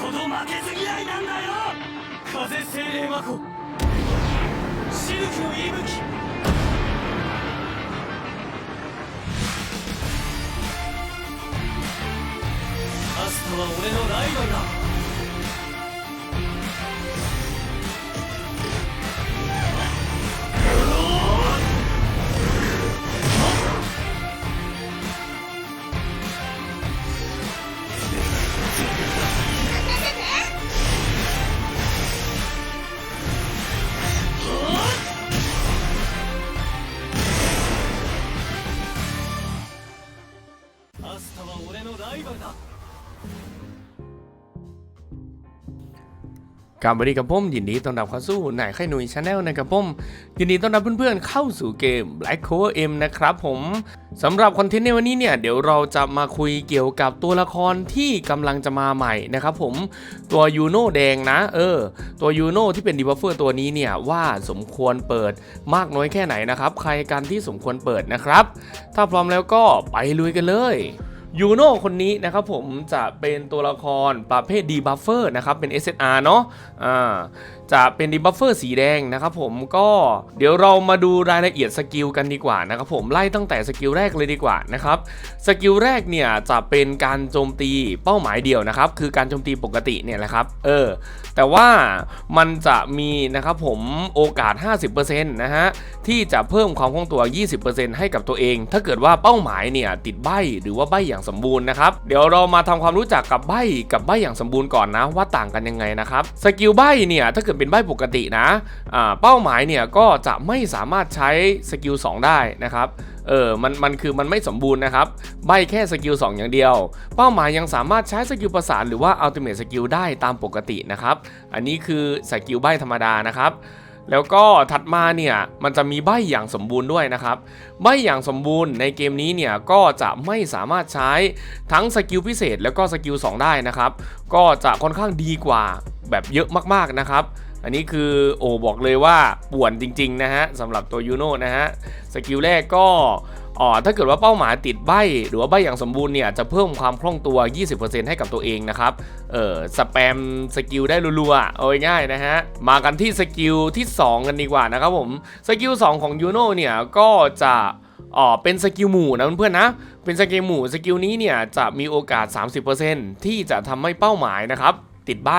ほど負けず嫌いなんだよ！風精霊魔法！シルクの息吹！アスタは俺のライバルだ！ 俺のライバルだ กลับมาดีกับผมยินดีต้อนรับเข้าสู่ไหนไข่หนุ่ยชาแนลนะครับผมยินดีต้อนรับเพื่อนๆเข้าสู่เกม Black Clover M นะครับผมสำหรับคอนเทนต์ในวันนี้เนี่ยเดี๋ยวเราจะมาคุยเกี่ยวกับตัวละครที่กำลังจะมาใหม่นะครับผมตัวยูโน่แดงนะเออตัวยูโน่ที่เป็นดีบัฟเฟอร์ตัวนี้เนี่ยว่าสมควรเปิดมากน้อยแค่ไหนนะครับใครกันที่สมควรเปิดนะครับ ถ้าพร้อมแล้วก็ไปลุยกันเลย ยูโน่คนนี้นะครับผมจะเป็นตัวละครประเภทดีบัฟเฟอร์นะครับเป็น SSR เนาะอ่าจะเป็นดีบัฟเฟอร์สีแดงนะครับผมก็เดี๋ยวเรามาดูรายละเอียดสกิลกันดีกว่านะครับผมไล่ตั้งแต่สกิลแรกเลยดีกว่านะครับสกิลแรกเนี่ยจะเป็นการโจมตีเป้าหมายเดียวนะครับคือการโจมตีปกติเนี่ยแหละครับเออแต่ว่ามันจะมีนะครับผมโอกาส 50%นะฮะที่จะเพิ่มความคล่องตัว 20%ให้กับตัวเอง ถ้าเกิดว่าเป้าหมายเนี่ยติดใบหรือว่าใบอย่างสมบูรณ์นะครับ เดี๋ยวเรามาทำความรู้จักกับใบกับใบอย่างสมบูรณ์ก่อนนะว่าต่างกันยังไงนะครับสกิลใบเนี่ยถ้าเกิดเป็นใบปกตินะเป้าหมายเนี่ยก็จะไม่สามารถใช้สกิล2ได้นะครับเออ มัน มันคือมันไม่สมบูรณ์นะครับ ใบแค่สกิล2อย่างเดียว เป้าหมายยังสามารถใช้สกิลประสานหรือว่าอัลติเมทสกิลได้ตามปกตินะครับ อันนี้คือสกิลใบธรรมดานะครับ แล้วก็ถัดมาเนี่ยมันจะมีใบอย่างสมบูรณ์ด้วยนะครับ ใบอย่างสมบูรณ์ในเกมนี้เนี่ยก็จะไม่สามารถใช้ทั้งสกิลพิเศษแล้วก็สกิล2ได้นะครับ ก็จะค่อนข้างดีกว่าแบบเยอะมากๆนะครับอันนี้คือโอ้บอกเลยว่าป่วนจริง ๆ นะฮะสำหรับตัวยูโน่นะฮะสกิลแรกก็ อ๋อถ้าเกิดว่าเป้าหมายติดใบหรือว่าใบอย่างสมบูรณ์เนี่ยจะเพิ่มความคล่องตัว 20%ให้กับตัวเองนะครับ เออสแปมสกิลได้รัวๆ เอาง่ายๆนะฮะ มากันที่สกิลที่ 2 กันดีกว่านะครับผม สกิล 2 ของยูโน่เนี่ยก็จะอ๋อเป็นสกิลหมู่นะเพื่อนๆนะ เป็นสกิลหมู่สกิลนี้เนี่ยจะมีโอกาส 30%ที่จะทำให้เป้าหมายนะครับติดใบ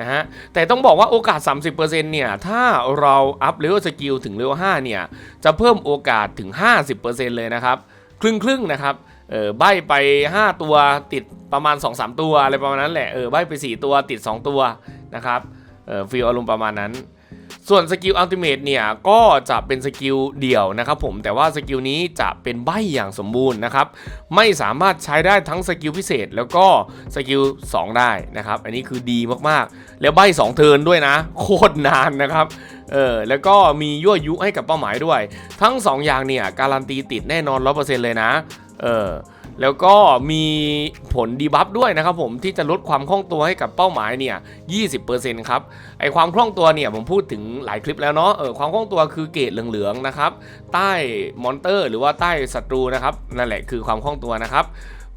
นะฮะแต่ต้องบอกว่าโอกาส 30%เนี่ย ถ้าเราอัพเลเวลสกิลถึงเลเวล5เนี่ย จะเพิ่มโอกาสถึง 50%เลยนะครับ ครึ่งครึ่งนะครับเออใบไป 5 ตัวติดประมาณ 2-3 ตัวอะไรประมาณนั้นแหละเออใบไป 4 ตัวติด 2 ตัวนะครับเออฟีลอารมณ์ประมาณนั้น ส่วนสกิลอัลติเมทเนี่ยก็จะเป็นสกิลเดี่ยวนะครับผมแต่ว่าสกิลนี้จะเป็นใบอย่างสมบูรณ์นะครับไม่สามารถใช้ได้ทั้งสกิลพิเศษแล้วก็สกิล2ได้นะครับอันนี้คือดีมากๆ แล้วใบ2เทิร์นด้วยนะ โคตรนานนะครับเออแล้วก็มียั่วยุให้กับเป้าหมายด้วย ทั้ง 2 อย่างเนี่ยการันตีติดแน่นอน 100%เลยนะเออ แล้วก็มีผลดีบัฟด้วยนะครับผมที่จะลดความคล่องตัวให้กับเป้าหมายเนี่ย 20%ครับ ไอความคล่องตัวเนี่ยผมพูดถึงหลายคลิปแล้วเนาะ เออความคล่องตัวคือเกรดเหลืองๆนะครับ ใต้มอนเตอร์ หรือว่าใต้ศัตรูนะครับ นั่นแหละคือความคล่องตัวนะครับ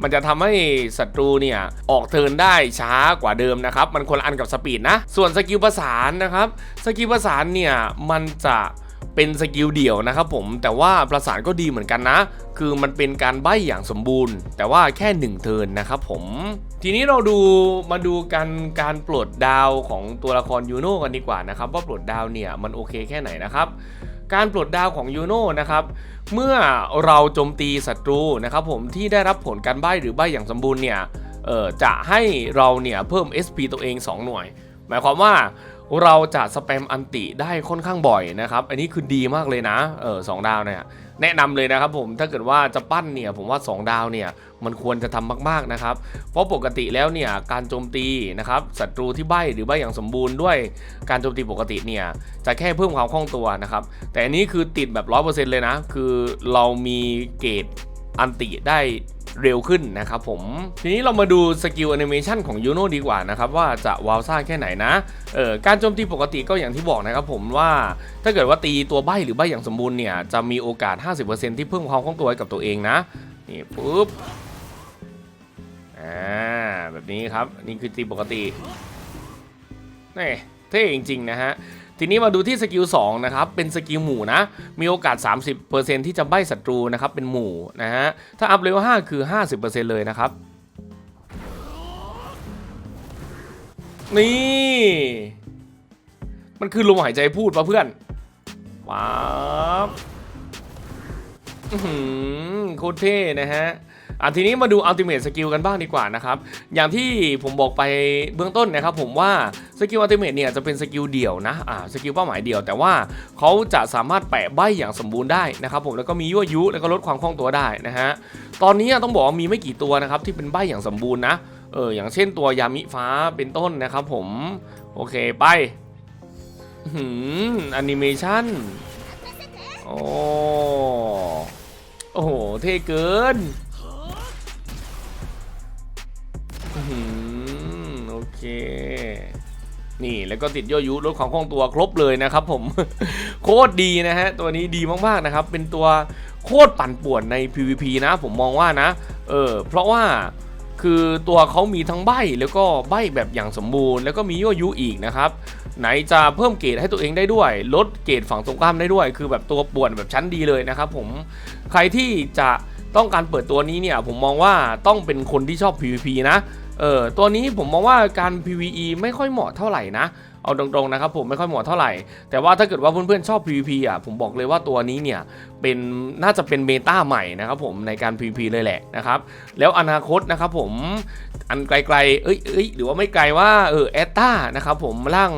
มันจะทำให้ศัตรูเนี่ย ออกเทินได้ช้ากว่าเดิมนะครับ มันคนละอันกับสปีดนะ ส่วนสกิลประสานนะครับ สกิลประสานเนี่ย มันจะ เป็นสกิลเดี่ยวนะครับผมแต่ว่าประสานก็ดีเหมือนกันนะ คือมันเป็นการใบ้อย่างสมบูรณ์ แต่ว่าแค่ 1 เทินนะครับผม ทีนี้เราดูมาดูกันการปลดดาวของตัวละครยูโน่กันดีกว่านะครับว่าปลดดาวเนี่ยมันโอเคแค่ไหนนะครับการปลดดาวของยูโน่นะครับ เมื่อเราโจมตีศัตรูนะครับผมที่ได้รับผลการใบ้หรือใบ้อย่างสมบูรณ์เนี่ยจะให้เราเนี่ยเพิ่ม SP ตัวเอง 2 หน่วย หมายความว่า เราจะสแปมอันติได้ค่อนข้างบ่อยนะครับ อันนี้คือดีมากเลยนะ เออสองดาวเนี่ยแนะนำเลยนะครับผมถ้าเกิดว่าจะปั้นเนี่ยผมว่า 2 ดาวเนี่ยมันควรจะทำมากๆนะครับ เพราะปกติแล้วเนี่ยการโจมตีนะครับศัตรูที่ใบหรือใบอย่างสมบูรณ์ด้วยการโจมตีปกติเนี่ยจะแค่เพิ่มความคล่องตัวนะครับ แต่อันนี้คือติดแบบ 100%เลยนะ คือเรามีเกรด อันติได้เร็วขึ้นนะครับผม ทีนี้เรามาดูสกิลแอนิเมชันของยูโนดีกว่านะครับ ว่าจะวาวซ่าแค่ไหนนะเออการโจมตีปกติก็อย่างที่บอกนะครับผมว่าถ้าเกิดว่าตีตัวใบหรือใบอย่างสมบูรณ์เนี่ย จะมีโอกาส 50%ที่เพิ่มความคล่องตัวให้กับตัวเองนะ นี่ปุ๊บอ่าแบบนี้ครับ นี่คือตีปกตินี่เท่จริง ๆ นะฮะ ทีนี้มาดูที่สกิล2นะครับเป็นสกิลหมู่นะมีโอกาส 30%ที่จะใบ้ศัตรูนะครับเป็นหมู่นะฮะถ้าอัพเลเวล5คือ 50%เลยนะครับ นี่ มันคือลมหายใจพูดปะเพื่อนว้าวโคตรเท่นะฮะ อะทีนี้มาดูอัลติเม e สกิลกันบ้างดีกว่านะครับอย่างที่ผมบอกไปเบื้องต้นนะครับผมว่าสกิลอัลติเม e เนี่ยจะเป็นสกิลเดี่ยวนะอ่าสกิลเป้าหมายเดี่ยว แต่ว่าเขาจะสามารถแปะใบอย่างสมบูรณ์ได้นะครับผมแล้วก็มียั่วยุแล้วก็ลดความคล่องตัวได้นะฮะตอนนี้ต้องบอกว่ามีไม่กี่ตัวนะครับที่เป็นใบอย่างสมบูรณ์นะเอออย่างเช่นตัวยามิฟ้าเป็นต้นนะครับผมโอเคไปหืมแอนิเมชันโอ้โอ้โห เท่เกิน นี่แล้วก็ติดย่อยุลดความคล่องตัวครบเลยนะครับผม โคตรดีนะฮะ ตัวนี้ดีมากๆนะครับ เป็นตัวโคตรปั่นป่วนใน PVP นะ ผมมองว่านะ เออ เพราะว่าคือตัวเขามีทั้งใบแล้วก็ใบแบบอย่างสมบูรณ์ แล้วก็มียั่วยุอีกนะครับ ไหนจะเพิ่มเกรดให้ตัวเองได้ด้วย ลดเกรดฝั่งตรงข้ามได้ด้วย คือแบบตัวป่วนแบบชั้นดีเลยนะครับผมใครที่จะต้องการเปิดตัวนี้เนี่ยผมมองว่าต้องเป็นคนที่ชอบ PVP นะ เออตัวนี้ผมมองว่าการ PVE ไม่ค่อยเหมาะเท่าไหร่นะ เอาตรงๆนะครับผมไม่ค่อยเหมาะเท่าไหร่ แต่ว่าถ้าเกิดว่าเพื่อนๆชอบ PVP อะผมบอกเลยว่าตัวนี้เนี่ยเป็นน่าจะเป็นเมตาใหม่นะครับผมในการ PVP เลยแหละนะครับแล้วอนาคตนะครับผมอันไกลๆ เอ้ยเอ้ยหรือว่าไม่ไกลว่าเออแอตตานะครับผมร่าง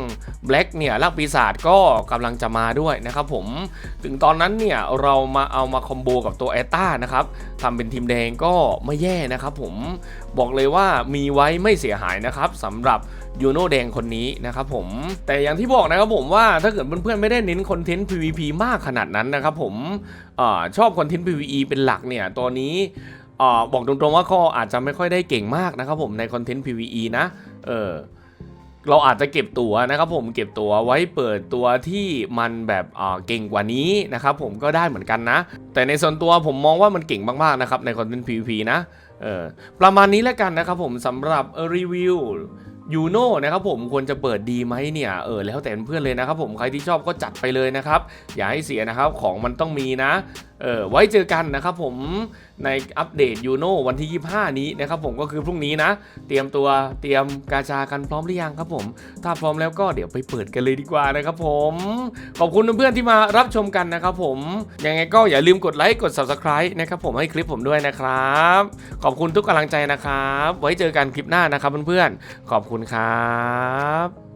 แบล็กเนี่ยร่างปีศาจก็กำลังจะมาด้วยนะครับผมถึงตอนนั้นเนี่ยเรามาเอามาคอมโบกับตัวแอตตานะครับทำเป็นทีมแดงก็ไม่แย่นะครับผมบอกเลยว่ามีไว้ไม่เสียหายนะครับสำหรับ ยูโนแดงคนนี้นะครับผมแต่อย่างที่บอกนะครับผมว่าถ้าเกิดเพื่อนๆไม่ได้เน้นคอนเทนต์ PVP มากขนาดนั้นนะครับผมอชอบคอนเทนต์ PVE เป็นหลักเนี่ยตัวนี้อบอกตรงๆว่าก็อาจจะไม่ค่อยได้เก่งมากนะครับผมในคอนเทนต์ PVE นะเออเราอาจจะเก็บตัวนะครับผมเก็บตัวไว้เปิดตัวที่มันแบบเเก่งกว่านี้นะครับผมก็ได้เหมือนกันนะ แต่ในส่วนตัวผมมองว่ามันเก่งมากๆนะครับในคอนเทนต์ PVP นะเออประมาณนี้แล้วกันนะครับผมสำหรับรีวิว ยูโน่นะครับผมควรจะเปิดดีไหมเนี่ยเออแล้วแต่เพื่อนเลยนะครับผมใครที่ชอบก็จัดไปเลยนะครับอย่าให้เสียนะครับของมันต้องมีนะเออไว้เจอกันนะครับผมในอัปเดตยูโน่วันที่ 25 นี้นะครับผมก็คือพรุ่งนี้นะ เตรียมตัวเตรียมกาชากันพร้อมหรือยังครับผม ถ้าพร้อมแล้วก็เดี๋ยวไปเปิดกันเลยดีกว่านะครับผมขอบคุณเพื่อนๆที่มารับชมกันนะครับผมยังไงก็อย่าลืมกดไลค์กด Subscribe นะครับผมให้คลิปผมด้วยนะครับ ขอบคุณทุกกำลังใจนะครับ ไว้เจอกันคลิปหน้านะครับเพื่อนๆขอบคุณคุณครับ